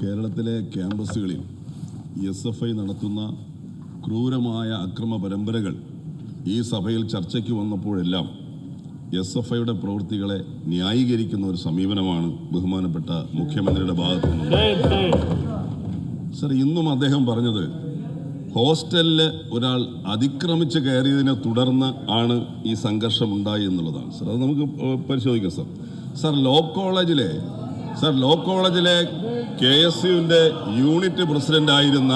കേരളത്തിലെ ക്യാമ്പസുകളിൽ S F I നടത്തുന്ന ക്രൂരമായ അക്രമ പരമ്പരകൾ ഈ സഭയിൽ ചർച്ചയ്ക്ക് വന്നപ്പോഴെല്ലാം എസ് എഫ് ഐയുടെ പ്രവൃത്തികളെ ന്യായീകരിക്കുന്ന ഒരു സമീപനമാണ് ബഹുമാനപ്പെട്ട മുഖ്യമന്ത്രിയുടെ ഭാഗത്തു നിന്ന് സർ ഇന്നും അദ്ദേഹം പറഞ്ഞത് ഹോസ്റ്റലിൽ ഒരാൾ അതിക്രമിച്ച് കയറിയതിനെ തുടർന്ന് ആണ് ഈ സംഘർഷം ഉണ്ടായി എന്നുള്ളതാണ്. സർ അത് നമുക്ക് പരിശോധിക്കാം സർ. സർ ലോ കോളേജിലെ സർ ലോ കോളേജിലെ കെ എസ് യുവിന്റെ യൂണിറ്റ് പ്രസിഡന്റ് ആയിരുന്ന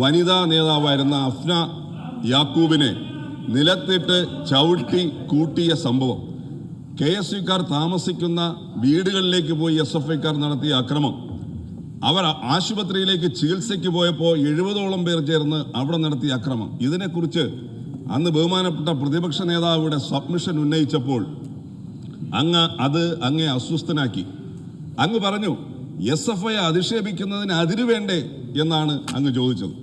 വനിതാ നേതാവായിരുന്ന അഫ്ന യാക്കൂബിനെ നിലത്തിട്ട് ചവിട്ടി കൂട്ടിയ സംഭവം. കെ എസ് യുക്കാർ താമസിക്കുന്ന വീടുകളിലേക്ക് പോയി എസ് എഫ് ഐക്കാർ നടത്തിയ അക്രമം. അവർ ആശുപത്രിയിലേക്ക് ചികിത്സയ്ക്ക് പോയപ്പോൾ എഴുപതോളം പേർ ചേർന്ന് അവിടെ നടത്തിയ അക്രമം. ഇതിനെക്കുറിച്ച് അന്ന് ബഹുമാനപ്പെട്ട പ്രതിപക്ഷ നേതാവിടെ സബ്മിഷൻ ഉന്നയിച്ചപ്പോൾ അങ്ങ് അത് അങ്ങേ അസ്വസ്ഥനാക്കി. അങ്ങ് പറഞ്ഞു എസ് എഫ് ഐ അധിക്ഷേപിക്കുന്നതിന് അതിര് വേണ്ടേ? എന്നാണ് അങ്ങ് ചോദിച്ചത്.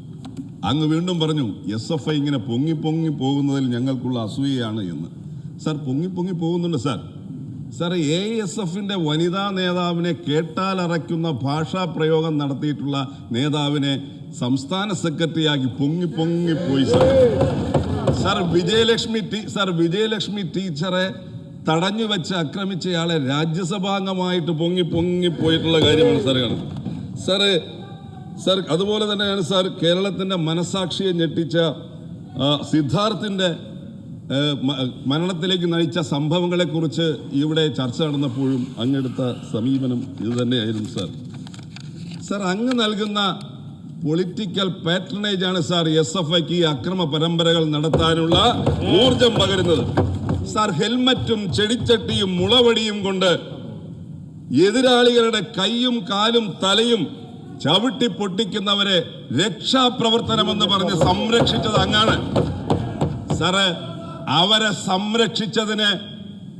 അങ്ങ് വീണ്ടും പറഞ്ഞു എസ് എഫ് ഐ ഇങ്ങനെ പൊങ്ങി പൊങ്ങി പോകുന്നതിൽ ഞങ്ങൾക്കുള്ള അസൂയയാണ് എന്ന്. സാർ പൊങ്ങി പൊങ്ങി പോകുന്നുണ്ട് സാർ. സാർ എ എസ് എഫിന്റെ വനിതാ നേതാവിനെ കേട്ടാലറയ്ക്കുന്ന ഭാഷാ പ്രയോഗം നടത്തിയിട്ടുള്ള നേതാവിനെ സംസ്ഥാന സെക്രട്ടറിയാക്കി പൊങ്ങി പൊങ്ങി പോയി സാർ. സാർ വിജയലക്ഷ്മി ടീ സാർ വിജയലക്ഷ്മി ടീച്ചറെ തടഞ്ഞു വെച്ച് ആക്രമിച്ചയാളെ രാജ്യസഭാംഗമായിട്ട് പൊങ്ങി പൊങ്ങി പോയിട്ടുള്ള കാര്യമാണ് സാർ കാണുന്നത്. സാറ് സാർ അതുപോലെ തന്നെയാണ് സാർ കേരളത്തിന്റെ മനസാക്ഷിയെ ഞെട്ടിച്ച മ- മരണത്തിലേക്ക് നയിച്ച സംഭവങ്ങളെക്കുറിച്ച് ഇവിടെ ചർച്ച നടന്നപ്പോഴും അങ്ങെടുത്ത സമീപനം ഇത് തന്നെയായിരുന്നു സാർ. സാർ അങ്ങ് നൽകുന്ന പൊളിറ്റിക്കൽ പാറ്റേണേജ് ആണ് സാർ എസ് എഫ് ഐക്ക് ഈ അക്രമ പരമ്പരകൾ നടത്താനുള്ള ഊർജം പകരുന്നത്. സാർ ഹെൽമറ്റും ചെടിച്ചട്ടിയും മുളവടിയും കൊണ്ട് എതിരാളികളുടെ കൈയും കാലും തലയും ചവിട്ടി പൊട്ടിക്കുന്നവരെ രക്ഷാപ്രവർത്തനമെന്ന് പറഞ്ഞ് സംരക്ഷിച്ചത് അങ്ങാണ്. സാറ് അവരെ സംരക്ഷിച്ചതിന്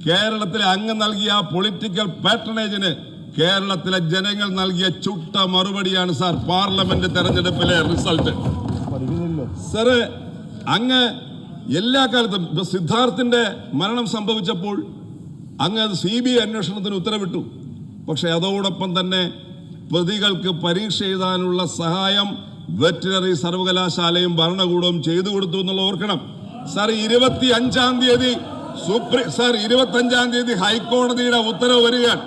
കേരളത്തിലെ അങ്ങ് നൽകിയ പൊളിറ്റിക്കൽ പാറ്റേണേജിന് കേരളത്തിലെ ജനങ്ങൾ നൽകിയ ചുട്ട മറുപടിയാണ് സാർ പാർലമെന്റ് തെരഞ്ഞെടുപ്പിലെ റിസൾട്ട്. സാറ് അങ്ങ് എല്ലാ കാലത്തും ഇപ്പൊ സിദ്ധാർത്ഥിന്റെ മരണം സംഭവിച്ചപ്പോൾ അങ്ങ് അത് സി ബി ഐ അന്വേഷണത്തിന് ഉത്തരവിട്ടു. പക്ഷെ അതോടൊപ്പം തന്നെ പ്രതികൾക്ക് പരീക്ഷ എഴുതാനുള്ള സഹായം വെറ്റിനറി സർവകലാശാലയും ഭരണകൂടവും ചെയ്തു കൊടുത്തു എന്നുള്ള ഓർക്കണം. സാർ ഇരുപത്തി അഞ്ചാം തീയതി സുപ്രീം സാർ ഇരുപത്തി അഞ്ചാം തീയതി ഹൈക്കോടതിയുടെ ഉത്തരവ് വരികയാണ്.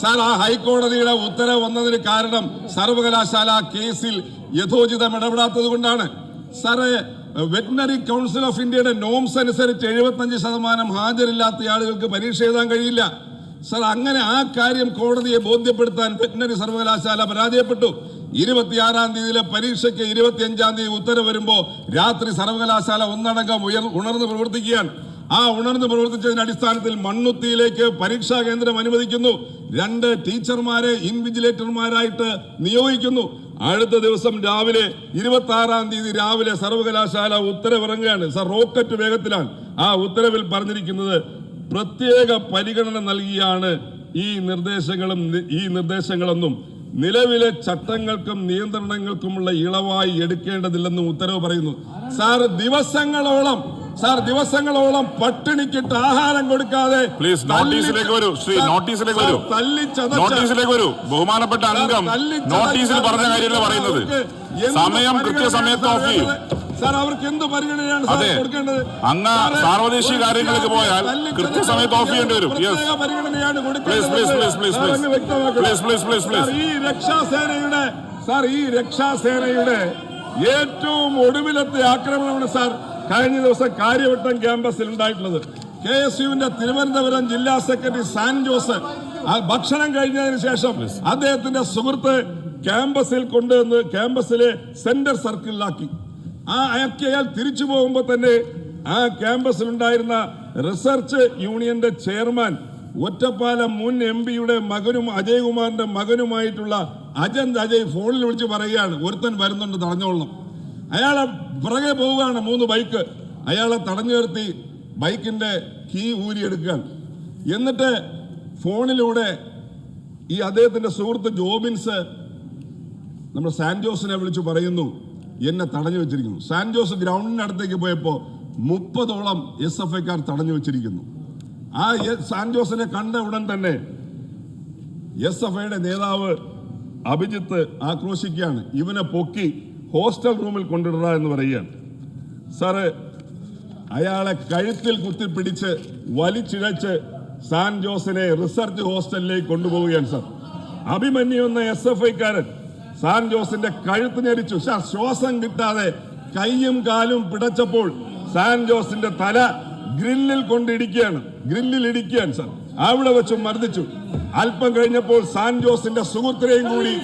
സാർ ആ ഹൈക്കോടതിയുടെ ഉത്തരവ് വന്നതിന് കാരണം സർവകലാശാല കേസിൽ യഥോചിതം ഇടപെടാത്തത് കൊണ്ടാണ്. സാറ് വെറ്റിനറി കൗൺസിൽ ഓഫ് ഇന്ത്യയുടെ നോംസ് അനുസരിച്ച് എഴുപത്തഞ്ച് ശതമാനം ഹാജരില്ലാത്ത ആളുകൾക്ക് പരീക്ഷ എഴുതാൻ കഴിയില്ല. സർ അങ്ങനെ ആ കാര്യം കോടതിയെ ബോധ്യപ്പെടുത്താൻ വെറ്റിനറി സർവകലാശാല പരാജയപ്പെട്ടു. ഇരുപത്തിയാറാം തീയതിയിലെ പരീക്ഷയ്ക്ക് ഇരുപത്തിയഞ്ചാം തീയതി ഉത്തരവ് വരുമ്പോൾ രാത്രി സർവകലാശാല ഒന്നടങ്കം ഉയർ ഉണർന്ന് പ്രവർത്തിക്കുകയാണ്. ആ ഉണർന്ന് പ്രവർത്തിച്ചതിന്റെ അടിസ്ഥാനത്തിൽ മണ്ണുത്തിയിലേക്ക് പരീക്ഷാ കേന്ദ്രം അനുവദിക്കുന്നു. രണ്ട് ടീച്ചർമാരെ ഇൻവിജിലേറ്റർമാരായിട്ട് നിയോഗിക്കുന്നു. അടുത്ത ദിവസം രാവിലെ ഇരുപത്തി ആറാം തീയതി രാവിലെ സർവകലാശാല ഉത്തരവിറങ്ങുകയാണ്. സർ റോക്കറ്റ് വേഗത്തിലാണ്. ആ ഉത്തരവിൽ പറഞ്ഞിരിക്കുന്നത് പ്രത്യേക പരിഗണന നൽകിയാണ് ഈ നിർദ്ദേശങ്ങളും ഈ നിർദ്ദേശങ്ങളെന്നും. നിലവിലെ ചട്ടങ്ങൾക്കും നിയന്ത്രണങ്ങൾക്കുമുള്ള ഇളവായി എടുക്കേണ്ടതില്ലെന്നും ഉത്തരവ് പറയുന്നു. സാർ ദിവസങ്ങളോളം സാർ ദിവസങ്ങളോളം പട്ടിണിക്കിട്ട് ആഹാരം കൊടുക്കാതെ പ്ലീസ് നോട്ടീസിലേക്ക് വരൂ. ശ്രീ നോട്ടീസിലേക്ക് വരൂ. നോട്ടീസിലേക്ക് വരൂ. ബഹുമാനപ്പെട്ട അംഗം നോട്ടീസിൽ പറഞ്ഞ കാര്യമല്ല പറയുന്നത്. സമയം കൃത്യസമയത്ത് ഓഫ് ചെയ്യും. അങ്ങ സാർ അവർക്ക് എന്ത് പരിഗണനയാണ് കൊടുക്കേണ്ടത്? അങ്ങ് സാർവദേശീയ കാര്യങ്ങളിലേക്ക് കാര്യങ്ങൾക്ക് പോയാൽ കൃത്യസമയത്ത് ഓഫ് ചെയ്യേണ്ടി വരും. പരിഗണനയാണ് കൊടുക്കേണ്ടത്. ഈ രക്ഷാസേനയുടെ സാർ ഈ രക്ഷാസേനയുടെ ഏറ്റവും ഒടുവിലത്തെ ആക്രമണമാണ് സാർ കഴിഞ്ഞ ദിവസം കാര്യവട്ടം ക്യാമ്പസിൽ ഉണ്ടായിട്ടുള്ളത്. കെ എസ് യുവിന്റെ തിരുവനന്തപുരം ജില്ലാ സെക്രട്ടറി സാൻ ജോസ് ആ ഭക്ഷണം കഴിഞ്ഞതിന് ശേഷം അദ്ദേഹത്തിന്റെ സുഹൃത്ത് ക്യാമ്പസിൽ കൊണ്ടുവന്ന് ക്യാമ്പസിലെ സെന്റർ സർക്കിളിലാക്കി. ആ അയാൾക്ക് അയാൾ തിരിച്ചു പോകുമ്പോൾ തന്നെ ആ ക്യാമ്പസിൽ ഉണ്ടായിരുന്ന റിസർച്ച് യൂണിയന്റെ ചെയർമാൻ ഒറ്റപ്പാലം മുൻ എം പിയുടെ മകനും അജയ്കുമാറിന്റെ മകനുമായിട്ടുള്ള അജന്ത് അജയ് ഫോണിൽ വിളിച്ച് പറയുകയാണ്. ഒരുത്തൻ വരുന്നുണ്ട് തടഞ്ഞോളണം. അയാളെ പുറകെ പോവുകയാണ് മൂന്ന് ബൈക്ക്. അയാളെ തടഞ്ഞു നിർത്തി ബൈക്കിന്റെ കീ ഊരിയെടുക്കുകയാണ് എന്നിട്ട് ഫോണിലൂടെ ഈ അദ്ദേഹത്തിന്റെ സുഹൃത്ത് ജോബിൻസ് നമ്മുടെ സാൻജോസിനെ വിളിച്ചു പറയുന്നു എന്നെ തടഞ്ഞു വെച്ചിരിക്കുന്നു. സാൻജോസ് ഗ്രൗണ്ടിനടുത്തേക്ക് പോയപ്പോൾ മുപ്പതോളം എസ് എഫ് ഐക്കാർ തടഞ്ഞു വെച്ചിരിക്കുന്നു. ആ സാൻജോസിനെ കണ്ട ഉടൻ തന്നെ എസ് എഫ് ഐയുടെ നേതാവ് അഭിജിത്ത് ആക്രോശിക്കുകയാണ്. ഇവനെ പൊക്കി ഹോസ്റ്റൽ റൂമിൽ കൊണ്ടിടുക എന്ന് പറയുകയാണ്. സാറ് അയാളെ കഴുത്തിൽ കുത്തിപ്പിടിച്ച് വലിച്ചിഴച്ച് സാൻ ജോസിനെ റിസർച്ച് ഹോസ്റ്റലിലേക്ക് കൊണ്ടുപോവുകയാണ് സാർ. അഭിമന്യു എന്ന എസ് എഫ് ഐക്കാരൻ സാൻ ജോസിന്റെ കഴുത്ത് ഞെരിച്ചു. സാർ ശ്വാസം കിട്ടാതെ കൈയും കാലും പിടച്ചപ്പോൾ സാൻ ജോസിന്റെ തല ഗ്രില്ലിൽ കൊണ്ടിടിക്കുകയാണ്. ഗ്രില്ലിൽ ഇടിക്കുകയാണ് സാർ. അവിടെ വെച്ച് മർദ്ദിച്ചു. അല്പം കഴിഞ്ഞപ്പോൾ സാൻ ജോസിന്റെ സുഹൃത്തിനെയും കൂടി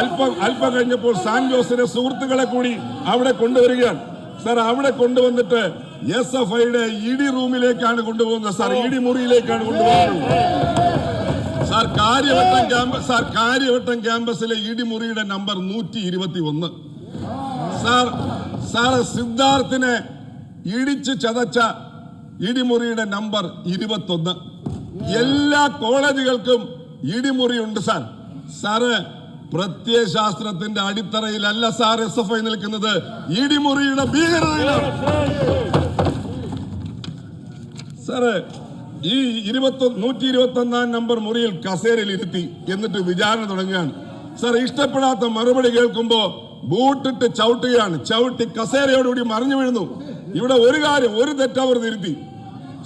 അല്പം അല്പം കഴിഞ്ഞപ്പോൾ സാൻ ജോസിന്റെ സുഹൃത്തുക്കളെ കൂടി അവിടെ കൊണ്ടുവരികയാണ്. സാർ അവിടെ കൊണ്ടുവന്നിട്ട് എസ് എഫ് ഐയുടെ ഇടി റൂമിലേക്കാണ് കൊണ്ടുപോകുന്നത്. സാർ ഇടി മുറിയിലേക്കാണ് കൊണ്ടുപോകുന്നത്. Sir Kariavattom campus sir Kariavattom ക്യാമ്പസിലെ ഇടിമുറിയുടെ നമ്പർ നൂറ്റി ഇരുപത്തി ഒന്ന് സാർ സാർ സിദ്ധാർത്ഥിനെ ഇടിച്ച് ചതച്ച ഇടിമുറിയുടെ നമ്പർ ഇരുപത്തൊന്ന്. എല്ലാ കോളേജുകൾക്കും ഇടിമുറി ഉണ്ട് സാർ. സാറ് പ്രത്യയശാസ്ത്രത്തിന്റെ അടിത്തറയിലല്ല സാർ എസ് എഫ് ഐ നിൽക്കുന്നത്. ഇടിമുറിയുടെ ഭീകരതയിലാണ്. സാറ് ഈ ഇരുപത്തി നൂറ്റി ഇരുപത്തി ഒന്നാം നമ്പർ മുറിയിൽ കസേരയിൽ ഇരുത്തി എന്നിട്ട് വിചാരണ തുടങ്ങുകയാണ്. സാർ ഇഷ്ടപ്പെടാത്ത മറുപടി കേൾക്കുമ്പോ ബൂട്ടിട്ട് ചവിട്ടുകയാണ്. ചവിട്ടി കസേരയോടുകൂടി മറിഞ്ഞു വീഴുന്നു. ഇവിടെ ഒരു കാര്യം ഒരു തെറ്റവർ തിരുത്തി.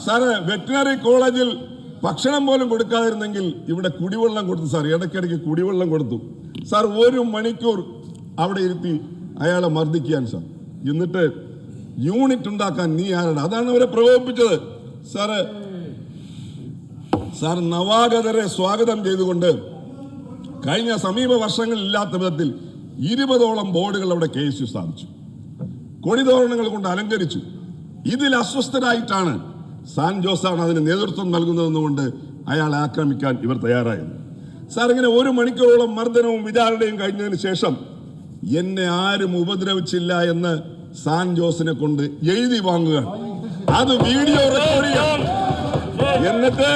സാറ് വെറ്റിനറി കോളേജിൽ ഭക്ഷണം പോലും കൊടുക്കാതിരുന്നെങ്കിൽ ഇവിടെ കുടിവെള്ളം കൊടുത്തു സാർ. ഇടയ്ക്കിടയ്ക്ക് കുടിവെള്ളം കൊടുത്തു. സാർ ഒരു മണിക്കൂർ അവിടെ ഇരുത്തി അയാളെ മർദ്ദിക്കാൻ സാർ. എന്നിട്ട് യൂണിറ്റ് ഉണ്ടാക്കാൻ നീ ആരാണ്? അതാണ് അവരെ പ്രകോപിപ്പിച്ചത്. സാറ് സാർ നവാഗതരെ സ്വാഗതം ചെയ്തുകൊണ്ട് കഴിഞ്ഞ സമീപ വർഷങ്ങളിൽ ഇല്ലാത്ത വിധത്തിൽ ഇരുപതോളം ബോർഡുകൾ അവിടെ കെ എസ് യു സ്ഥാപിച്ചു. കൊടിതോരണങ്ങൾ കൊണ്ട് അലങ്കരിച്ചു. ഇതിൽ അസ്വസ്ഥരായിട്ടാണ് സാൻ ജോസാണ് അതിന് നേതൃത്വം നൽകുന്നതെന്നുകൊണ്ട് അയാളെ ആക്രമിക്കാൻ ഇവർ തയ്യാറായത് സാർ ഇങ്ങനെ ഒരു മണിക്കൂറോളം മർദ്ദനവും വിചാരണയും കഴിഞ്ഞതിന് ശേഷം എന്നെ ആരും ഉപദ്രവിച്ചില്ല എന്ന് സാൻ ജോസിനെ കൊണ്ട് എഴുതി വാങ്ങുക അത് വീഡിയോ റെക്കോർഡ് ചെയ്യാം എന്നിട്ട്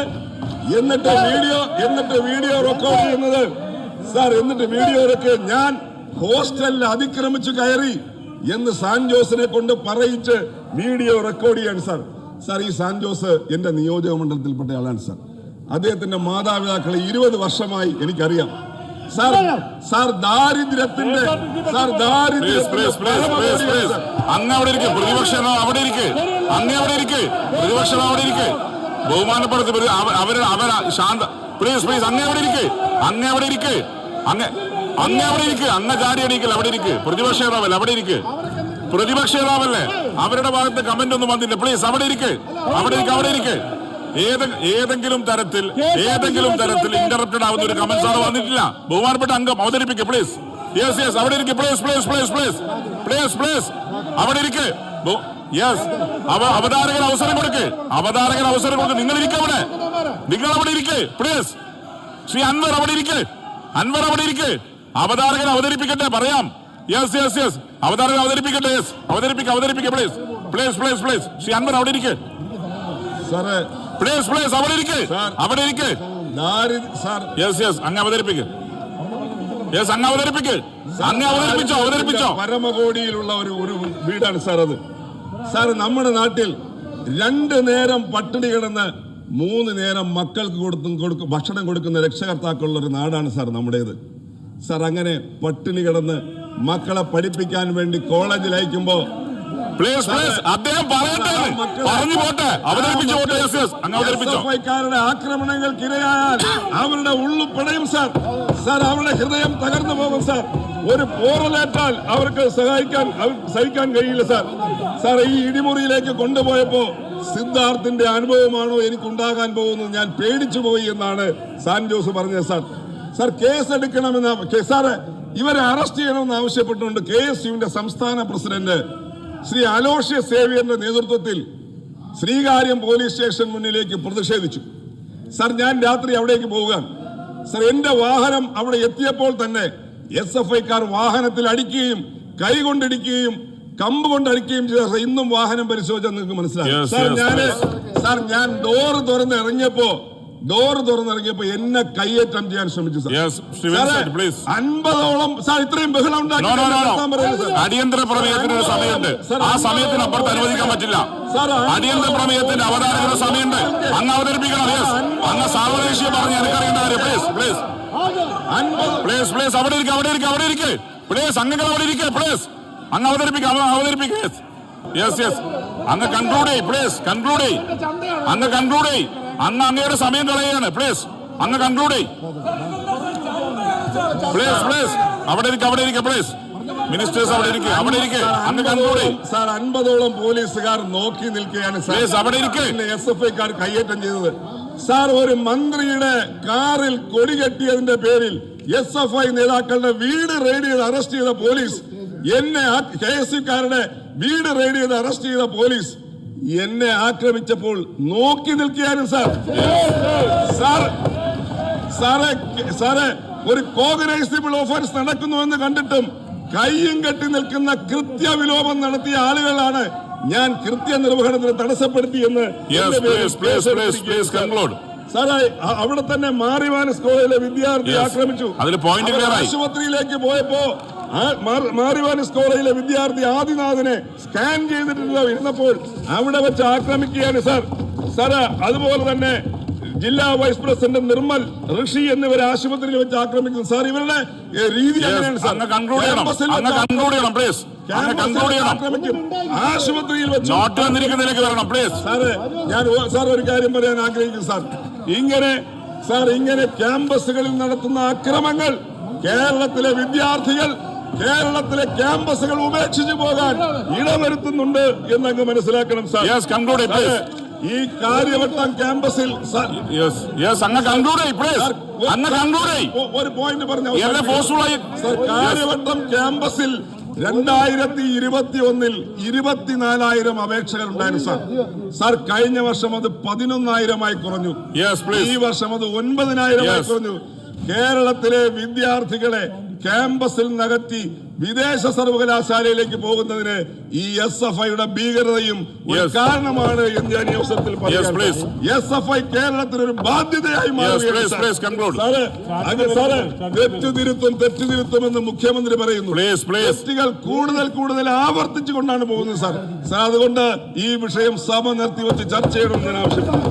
എന്നിട്ട് വീഡിയോ എന്നിട്ട് വീഡിയോ റെക്കോർഡ് ചെയ്യുന്നത്. സാർ എന്നിട്ട് വീഡിയോ റെക്കോർഡ് ഞാൻ ഹോസ്റ്റലിൽ അതിക്രമിച്ചു കയറി എന്ന് സാൻ ജോസിനെ കൊണ്ട് പറയിച്ച് വീഡിയോ റെക്കോർഡ് ചെയ്യാണ് സാർ. സാർ ഈ സാൻ ജോസ് എന്റെ നിയോജക മണ്ഡലത്തിൽപ്പെട്ട ആളാണ് സാർ. അദ്ദേഹത്തിന്റെ മാതാപിതാക്കളെ ഇരുപത് വർഷമായി എനിക്കറിയാം. സാർ സാർ ദാരിദ്ര്യത്തിന്റെ സാർ ദാരിദ്ര്യത്തിന്റെ അങ്ങ് അവിടെ ഇരിക്കെ. പ്രതിപക്ഷ അവിടെ ഇരിക്കെ? അങ്ങ് അവിടെ ഇരിക്കെ. പ്രതിപക്ഷ അവിടെ ഇരിക്ക്? ബഹുമാനപ്പെടുത്തി അവർ അവർ അവർ ശാന്ത പ്ലീസ് പ്ലീസ് അങ്ങ് അവിടെ ഇരിക്കെ. അങ്ങ് അവിടെ ഇരിക്കെ. അങ്ങ് അങ്ങ് അവിടെ ഇരിക്കെ. അങ്ങ് ചാടി അടിക്കൽ അവിടെ ഇരിക്കെ. പ്രതിപക്ഷ നേതാവല്ലേ? അവിടെ ഇരിക്കെ. പ്രതിപക്ഷ നേതാവല്ലേ? അവരുടെ ഭാഗത്ത് കമന്റ് ഒന്നും വന്നില്ല. പ്ലീസ് അവിടെ ഇരിക്ക്. അവിടെ ഇരിക്ക് അവിടെ ഇരിക്ക്. ഏത് ഏതെങ്കിലും തരത്തിൽ ഏതെങ്കിലും തരത്തിൽ ഇന്ററപ്റ്റഡ് ആവുന്ന ഒരു കമന്റ്സ് അവിടെ വന്നിട്ടില്ല. ബഹുമാനപ്പെട്ട അംഗം അവതരിപ്പിക്കുക പ്ലീസ് യെസ് യെസ് അവിടെ ഇരിക്ക്. Please please please please please please അവിടെ ഇരിക്ക്. അവ അവതാരകൻ അവസരം കൊടുക്ക്. അവതാരകൻ അവസരം കൊടുക്ക്. നിങ്ങൾ ഇരിക്കുക അവിടെ. നിങ്ങൾ അവിടെ ഇരിക്ക്. പ്ലീസ് ശ്രീ അൻവർ അവിടെ ഇരിക്ക്. അൻവർ അവിടെ ഇരിക്ക്. അവതാരകൻ അവതരിപ്പിക്കട്ടെ പറയാം. യെസ് യെസ് യെസ് അവതാരം അവതരിപ്പിക്കട്ടെ യെസ് അവതരിപ്പിക്ക അവതരിപ്പിക്ക please please please please Shri Anwar അവിടെ ഇരിക്ക്. പ്ലീസ് പ്ലീസ് അവിടെ ഇരിക്ക്. അവിടെ ഇരിക്ക്. യെസ് യെസ് അങ്ങ് അവതരിപ്പിക്ക്. യെസ് അങ്ങ് അവതരിപ്പിക്ക്. അങ്ങ് അവതരിപ്പിച്ചോ അവതരിപ്പിച്ചോ. പരമകോടിയിലുള്ള ഒരു ഒരു വീടാണ് സാർ അത്. സാർ നമ്മുടെ നാട്ടിൽ രണ്ട് നേരം പട്ടിണി കിടന്ന് മൂന്ന് നേരം മക്കൾക്ക് കൊടുത്തും കൊടുക്കും ഭക്ഷണം കൊടുക്കുന്ന രക്ഷകർത്താക്കളുള്ള ഒരു നാടാണ് സാർ നമ്മുടേത്. സാർ അങ്ങനെ പട്ടിണി കിടന്ന് മക്കളെ പഠിപ്പിക്കാൻ വേണ്ടി കോളേജിൽ അയക്കുമ്പോ പ്ലീസ് പ്ലീസ് അദ്ദേഹം പറയട്ടെ. എന്ന്. പറഞ്ഞു പോട്ടെ. അവതരിപ്പിച്ചു പോട്ടെ യെസ് യെസ്. അങ്ങ് അവതരിപ്പിച്ചോ. ക്കാരുടെ ആക്രമണങ്ങൾക്ക് ഇരയായാൽ അവരുടെ ഉള്ളു പിടയും സാർ. സാർ അവരുടെ ഹൃദയം തകർന്നു പോകും സാർ. ഒരു പോറലേറ്റാൽ അവർക്ക് സഹായിക്കാൻ സഹിക്കാൻ കഴിയില്ല സാർ. സാർ ഈ ഇടിമുറിയിലേക്ക് കൊണ്ടുപോയപ്പോ സിദ്ധാർത്ഥിന്റെ അനുഭവമാണോ എനിക്കുണ്ടാകാൻ പോകുന്നത്? ഞാൻ പേടിച്ചു പോയി എന്നാണ് സാൻ ജോസ് പറഞ്ഞത് സാർ. സാർ കേസ് എടുക്കണമെന്ന് സാറ് ഇവരെ അറസ്റ്റ് ചെയ്യണമെന്ന് ആവശ്യപ്പെട്ടുകൊണ്ട് കെ എസ് യുവിന്റെ സംസ്ഥാന പ്രസിഡന്റ് ശ്രീ അലോഷ്യ സേവിയറിന്റെ നേതൃത്വത്തിൽ ശ്രീകാര്യം പോലീസ് സ്റ്റേഷൻ മുന്നിലേക്ക് പ്രതിഷേധിച്ചു. സർ ഞാൻ രാത്രി അവിടേക്ക് പോവുകയാണ്. സർ എന്റെ വാഹനം അവിടെ എത്തിയപ്പോൾ തന്നെ എസ് എഫ് ഐക്കാർ വാഹനത്തിൽ അടിക്കുകയും കൈ കൊണ്ടിടിക്കുകയും കമ്പ് കൊണ്ട് അടിക്കുകയും ചെയ്ത സർ ഇന്നും വാഹനം പരിശോധിച്ചാൽ നിങ്ങൾക്ക് മനസ്സിലായി സർ ഞാൻ സർ. ഞാൻ ഡോറ് തുറന്ന് ഇറങ്ങിയപ്പോ ഡോറ് തുറന്നിറങ്ങിയപ്പോ എന്നെ കയ്യേറ്റം ചെയ്യാൻ ശ്രമിച്ചു. അൻപതോളം സാർ ഇത്രയും ബഹളം. അടിയന്തര പ്രമേയത്തിന് ഒരു സമയമുണ്ട്. ആ സമയത്തിനപ്പുറത്ത് അനുവദിക്കാൻ പറ്റില്ല. അടിയന്തര പ്രമേയത്തിന്റെ അവതാരകരുടെ സമയമുണ്ട്. അങ്ങ് അവതരിപ്പിക്കണം അങ്ങ് സാവകാശിയെ പറഞ്ഞ് എനിക്കറിയേണ്ട കാര്യം പ്ലീസ് പ്ലീസ് പ്ലീസ് പ്ലീസ് അവിടെ ഇരിക്കുക അവിടെ ഇരിക്കുക അവിടെ ഇരിക്കുക പ്ലീസ് അംഗങ്ങൾ അവിടെ ഇരിക്കുക പ്ലീസ് അങ്ങ് അവതരിപ്പിക്കുക അവ- അവതരിപ്പിക്കുക യെസ് യെസ് അങ്ങ് കൺക്ലൂഡ് ചെയ്യ് പ്ലീസ് കൺക്ലൂഡ് ചെയ് അങ്ങ് കൺക്ലൂഡ് ചെയ് അങ്ങ് അങ്ങയുടെ സമയം കളയാണ് പ്ലീസ് അങ്ങ് കൺക്ലൂഡ് പ്ലീസ് പ്ലീസ് അവിടെ ഇരിക്കുക അവിടെ ഇരിക്കുക പ്ലീസ് മിനിസ്റ്റേഴ്സ് അവിടെ ഇരിക്കുക അവിടെ ഇരിക്കുക അങ്ങ് കൺക്ലൂഡ് സാർ അൻപതോളം പോലീസുകാർ നോക്കി നിൽക്കുകയാണ് പ്ലീസ് അവിടെ ഇരിക്ക്. എസ് എഫ് ഐക്കാർ കയ്യേറ്റം ചെയ്തത്. സാർ ഒരു മന്ത്രിയുടെ കാറിൽ കൊടി കെട്ടിയതിന്റെ പേരിൽ എസ് എഫ് ഐ നേതാക്കളുടെ വീട് റെയ്ഡ് ചെയ്ത് അറസ്റ്റ് ചെയ്ത പോലീസ് എന്നെ കെ എസ് യുക്കാരുടെ വീട് റെയ്ഡ് ചെയ്ത് അറസ്റ്റ് ചെയ്ത പോലീസ് എന്നെ ആക്രമിച്ചപ്പോൾ നോക്കി നിൽക്കുകയായിരുന്നു സാർ. സാർ സാറേ സാറേ ഒരു കോഗനൈസബിൾ ഓഫൻസ് നടക്കുന്നുവെന്ന് കണ്ടിട്ടും കൈയും കെട്ടി നിൽക്കുന്ന കൃത്യവിലോപം നടത്തിയ ആളുകളാണ് ഞാൻ കൃത്യ നിർവഹണത്തിന് തടസ്സപ്പെടുത്തിയെന്ന് സാറേ അവിടെ തന്നെ മാറിവാനസ് കോളേജിലെ വിദ്യാർത്ഥി. ആക്രമിച്ചു. ആശുപത്രിയിലേക്ക് പോയപ്പോ മാറിവാനസ് കോളേജിലെ വിദ്യാർത്ഥി ആദിനാഥിനെ സ്കാൻ ചെയ്തിട്ട് ഇരുന്നപ്പോൾ അവിടെ വെച്ച് ആക്രമിക്കുകയാണ് സാർ. സാറ് അതുപോലെ തന്നെ ജില്ലാ വൈസ് പ്രസിഡന്റ് നിർമ്മൽ ഋഷി എന്നിവരെ ആശുപത്രിയിൽ വെച്ച് ആക്രമിക്കുന്നു. സാർ ഇവരുടെ രീതി ആശുപത്രിയിൽ വെച്ച് സാറ് ഞാൻ സാർ ഒരു കാര്യം പറയാൻ ആഗ്രഹിക്കുന്നു സാർ. ഇങ്ങനെ സാർ ഇങ്ങനെ ക്യാമ്പസുകളിൽ നടത്തുന്ന അക്രമങ്ങൾ കേരളത്തിലെ വിദ്യാർത്ഥികൾ കേരളത്തിലെ ക്യാമ്പസുകൾ ഉപേക്ഷിച്ചു പോകാൻ ഇടവരുത്തുന്നുണ്ട് എന്നങ്ങ് മനസ്സിലാക്കണം സാർ. ഈ കാര്യവട്ടം ക്യാമ്പസിൽ ഒരു- പോയിന്റ് പറഞ്ഞു കാര്യവട്ടം ക്യാമ്പസിൽ രണ്ടായിരത്തി ഇരുപത്തി ഒന്നിൽ ഇരുപത്തിനാലായിരം അപേക്ഷകൾ ഉണ്ടായിരുന്നു സാർ സാർ കഴിഞ്ഞ വർഷം അത് പതിനൊന്നായിരമായി കുറഞ്ഞു. ഈ വർഷം അത് ഒൻപതിനായിരമായി. കുറഞ്ഞു. കേരളത്തിലെ വിദ്യാർത്ഥികളെ ക്യാമ്പസിൽ നകത്തി വിദേശ സർവകലാശാലയിലേക്ക് പോകുന്നതിന് ഈ എസ് എഫ് ഐയുടെ ഭീകരതയും കാരണമാണ് എന്ന് ഞാൻ ഈ അവസരത്തിൽ. എസ് എഫ് ഐ കേരളത്തിന് ഒരു ബാധ്യതയായി തെറ്റുതിരുത്തും സാറ് തെറ്റുതിരുത്തും എന്ന് മുഖ്യമന്ത്രി പറയുന്നു. തെറ്റുകൾ കൂടുതൽ കൂടുതൽ ആവർത്തിച്ചു കൊണ്ടാണ് പോകുന്നത് സാർ. സാർ അതുകൊണ്ട് ഈ വിഷയം സഭ നിർത്തിവെച്ച് ചർച്ച ചെയ്യണമെന്ന് ഞാൻ ആവശ്യപ്പെടുന്നു.